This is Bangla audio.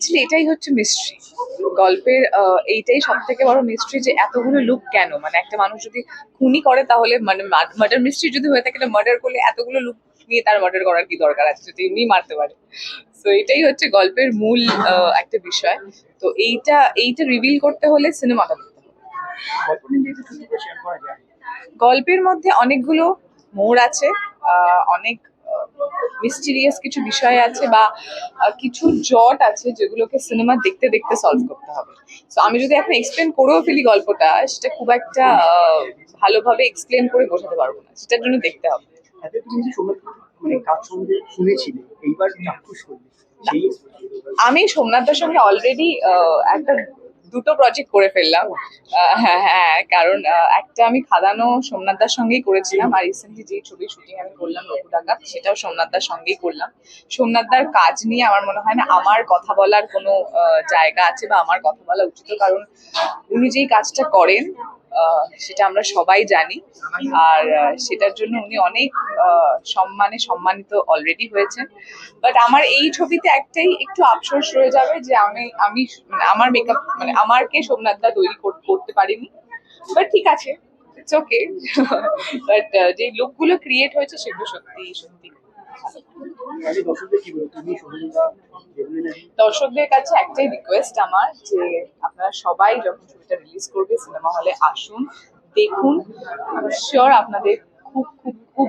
অ্যাকচুয়ালি এটাই হচ্ছে মিস্ট্রি গল্পের এইটাই সব থেকে বড় মিস্ট্রি যে এতগুলো লুক কেন? মানে একটা মানুষ যদি খুনি করে তাহলে মানে মার্ডার মিস্ট্রি যদি হয়ে থাকে মার্ডার করলে এতগুলো লুক নিয়ে তার মার্ডার করার কি দরকার আছে? যদি এমনি মারতে পারে। তো এটাই হচ্ছে গল্পের মূল একটা বিষয়। তো এইটা এইটা রিভিল করতে হলে সিনেমাটা দেখতে গল্পের মধ্যে অনেকগুলো মোড় আছে অনেক মিস্টিরিয়াস কিছু বিষয় আছে বা কিছু জট আছে যেগুলোকে সিনেমা দেখতে দেখতে সলভ করতে হবে। তো আমি যদি এখন এক্সপ্লেন করেও ফেলি গল্পটা সেটা খুব একটা ভালোভাবে এক্সপ্লেন করে বোঝাতে পারব না। সেটার জন্য দেখতে হবে। মানে কাজ সঙ্গে শুনেছিলে এইবার চাক্ষুষ করলে আমি সোমনাথদার সঙ্গে অলরেডি একটা দুটো প্রজেক্ট করে ফেললাম। হ্যাঁ হ্যাঁ কারণ একটা আমি খাদানো সোমনাথদার সঙ্গেই করেছিলাম আর রিসেন্টলি যে ছবি শুটিং আমি করলাম রঘু ডাকাত সেটাও সোমনাথদার সঙ্গেই করলাম। সোমনাথদার কাজ নিয়ে আমার মনে হয় না আমার কথা বলার কোনো জায়গা আছে বা আমার কথা বলা উচিত। কারণ উনি যেই কাজটা করেন সেটা আমরা সবাই জানি। আর সেটার জন্য উনি অনেক সম্মানে সম্মানিত অলরেডি হয়েছেন। বাট আমার এই ছবিতে একটাই একটু আফসোস রয়ে যাবে যে আমি আমি মানে আমার মেকআপ মানে আমারকে সোমনাথদা তৈরি কর- করতে পারিনি। বাট ঠিক আছে ইটস ওকে বাট যে লুকগুলো ক্রিয়েট হয়েছে সেগুলো সত্যি সত্যি। দর্শকদের কাছে একটাই রিকোয়েস্ট আমার যে আপনারা সবাই যখন ছবিটা রিলিজ করবে সিনেমা হলে আসুন দেখুন। আপনাদের খুব খুব খুব